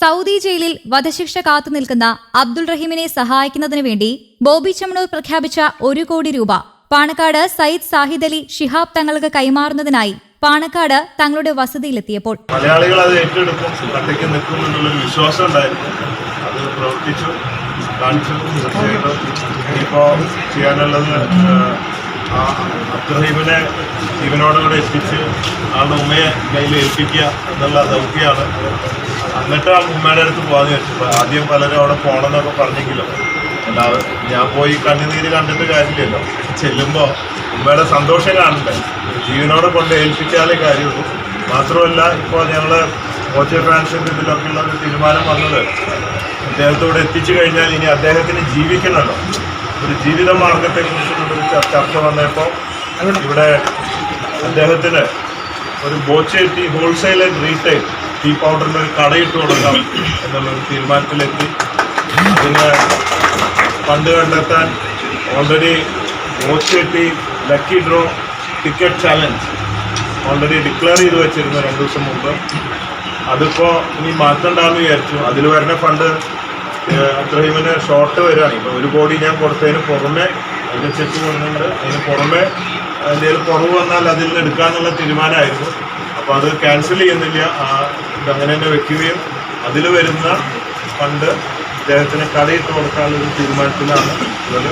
Saudi ജയിലിൽ വധശിക്ഷ കാത്തുനിൽക്കുന്ന അബ്ദുൾ റഹീമിനെ സഹായിക്കുന്നതിനു വേണ്ടി ബോബി ചമ്മണൂർ പ്രഖ്യാപിച്ച ഒരു കോടി രൂപ. പാണക്കാട് സയ്യിദ് സാഹിദ് അലി ഷിഹാബ് തങ്ങൾക്ക് കൈമാറുന്നതിനായി പാണക്കാട് തങ്ങളുടെ വസതിയിലെത്തിയപ്പോൾ. മലയാളികൾ അത് ഏറ്റെടുക്കും കട്ടയ്ക്ക് നിൽക്കും എന്നുള്ളൊരു വിശ്വാസം ഉണ്ടായിരുന്നു. അത് പ്രവർത്തിച്ചു കാണിച്ചു തീർച്ചയായിട്ടും ഇനിയിപ്പോൾ ചെയ്യാനുള്ളത് അബ്ദുറഹീമിനെ ജീവനോടുകൂടെ എത്തിച്ച് ആളുടെ ഉമ്മയെ കയ്യിൽ ഏൽപ്പിക്കുക എന്നുള്ള ദൗത്യമാണ്. എന്നിട്ട് ആ ഉമ്മയുടെ അടുത്ത് പോകാന്ന് വെച്ചു ആദ്യം പലരും അവിടെ പോകണമെന്നൊക്കെ പറഞ്ഞെങ്കിലും. എല്ലാവരും ഞാൻ പോയി കണ്ണുനീര് കണ്ടിട്ട് കാര്യമില്ലല്ലോ. ചെല്ലുമ്പോൾ ഉമ്മയുടെ സന്തോഷം കാണണ്ടേ? ജീവനോടെ കൊണ്ട് ഏൽപ്പിച്ചാലേ കാര്യമുള്ളൂ. മാത്രമല്ല ഇപ്പോൾ ഞങ്ങൾ കോച്ച് ഫാൻസിന്റെ ഇതിലൊക്കെയുള്ള ഒരു തീരുമാനം വന്നത് അദ്ദേഹത്തോട് എത്തിച്ചു കഴിഞ്ഞാൽ ഇനി അദ്ദേഹത്തിന് ജീവിക്കണമല്ലോ ഒരു ജീവിത മാർഗത്തെക്കുറിച്ചുള്ളൊരു ചർ- ചർച്ച വന്നപ്പോൾ ഇവിടെ അദ്ദേഹത്തിന് ഒരു Boche Tea wholesale and retail tea പൗഡറിന്റെ ഒരു കടയിട്ട് കൊടുക്കാം എന്നുള്ളൊരു തീരുമാനത്തിലെത്തി. അതിന് ഫണ്ട് കണ്ടെത്താൻ ഓൾറെഡി വോച്ച് കെട്ടി. Lucky draw ticket challenge already declare ചെയ്ത് വെച്ചിരുന്നു രണ്ട് ദിവസം മുമ്പ്. അതിപ്പോൾ ഇനി മാറ്റണ്ടെന്ന് വിചാരിച്ചു. അതിൽ വരുന്ന ഫണ്ട് അത്രയുമിന് ഷോർട്ട് വരികയാണ് ഇപ്പോൾ ഒരു കോടി ഞാൻ കൊടുത്തതിന് പുറമെ അതിന്റെ ചെക്ക് വന്നിട്ടുണ്ട് അതിന് പുറമെ എന്തെങ്കിലും കുറവ് വന്നാൽ അതിൽ നിന്ന് എടുക്കാമെന്നുള്ള തീരുമാനമായിരുന്നു. അപ്പോൾ അത് ക്യാൻസൽ ചെയ്യുന്നില്ല. അങ്ങനെ തന്നെ വെക്കുകയും അതിൽ വരുന്ന ഫണ്ട് അദ്ദേഹത്തിന് കടയിട്ട് കൊടുക്കാനുള്ള ഒരു തീരുമാനത്തിലാണ് ഉള്ളത്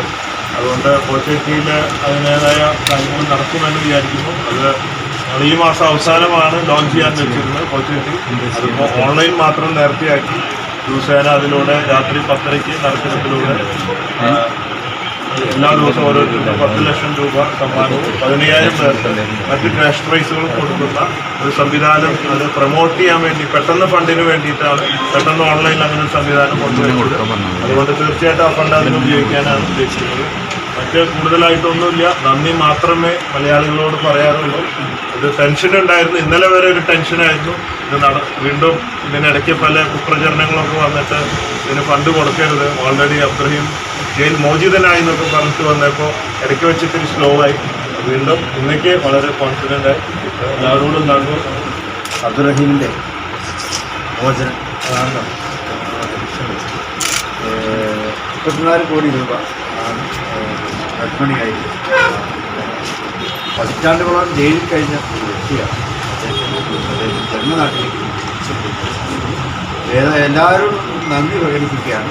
അതുകൊണ്ട് കോച്ചറ്റിയിൽ അതിന്റേതായ കാര്യങ്ങൾ നടക്കുമെന്ന് വിചാരിക്കുന്നു. അത് ഈ മാസം അവസാനമാണ് ലോഞ്ച് ചെയ്യാൻ വെച്ചിരുന്നത് കോച്ചറ്റി. അതിപ്പോൾ ഓൺലൈൻ മാത്രം നേരത്തെയാക്കി. ദിവസേന അതിലൂടെ രാത്രി പത്തരയ്ക്ക് നറുക്കെടുപ്പിലൂടെ എല്ലാ ദിവസവും ഓരോരുത്തർക്കും പത്ത് ലക്ഷം രൂപ സമ്മാനവും പതിനയ്യായിരം പേർക്ക് മറ്റ് ക്യാഷ് പ്രൈസുകളും കൊടുക്കുന്ന ഒരു സംവിധാനം അത് പ്രൊമോട്ട് ചെയ്യാൻ വേണ്ടി പെട്ടെന്ന് ഫണ്ടിന് വേണ്ടിയിട്ടാണ് പെട്ടെന്ന് ഓൺലൈനിൽ അങ്ങനെ ഒരു സംവിധാനം കൊണ്ടുവരുന്നത് അതുകൊണ്ട് തീർച്ചയായിട്ടും ആ ഫണ്ട് അതിന് ഉപയോഗിക്കാനാണ് ഉദ്ദേശിക്കുന്നത്. മറ്റ് കൂടുതലായിട്ടൊന്നുമില്ല. നന്ദി മാത്രമേ മലയാളികളോട് പറയാറുള്ളൂ. ഇത് ടെൻഷൻ ഉണ്ടായിരുന്നു. ഇന്നലെ വരെ ഒരു ടെൻഷനായിരുന്നു ഇത് നട വീണ്ടും ഇതിനിടയ്ക്ക് പല കുപ്രചരണങ്ങളൊക്കെ വന്നിട്ട് ഇതിന് ഫണ്ട് കൊടുക്കരുത്. ഓൾറെഡി അബ്രഹീം ജയിൽ മോചിതനായി എന്നൊക്കെ പറഞ്ഞിട്ട് വന്നപ്പോൾ ഇടയ്ക്ക് വെച്ചിട്ട് സ്ലോ ആയി. വീണ്ടും ഇന്നേക്ക് വളരെ കോൺഫിഡന്റ് ആയി. എല്ലാവരോടും നടന്നു അബ്ദുറഹീമിന്റെ മോചനം. അതാണ് മുപ്പത്തിനാല് കോടി രൂപ ആണ് റദ്മണിയായി പതിറ്റാണ്ടുകളോളം ജയിലിൽ കഴിഞ്ഞ ഒരു വ്യക്തിയാണ് ജന്മനാട്ടിലേക്ക് ഏതാ എല്ലാവരും നന്ദി പ്രകടിപ്പിക്കുകയാണ്.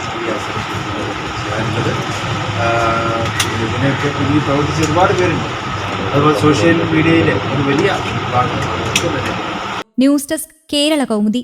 ഇതിനെയൊക്കെ പിന്നിൽ പ്രവർത്തിച്ച ഒരുപാട് പേരുണ്ട്. അതുപോലെ സോഷ്യൽ മീഡിയയിലെ ഒരു വലിയ ന്യൂസ് ഡെസ്ക് കേരള കൗമുദി.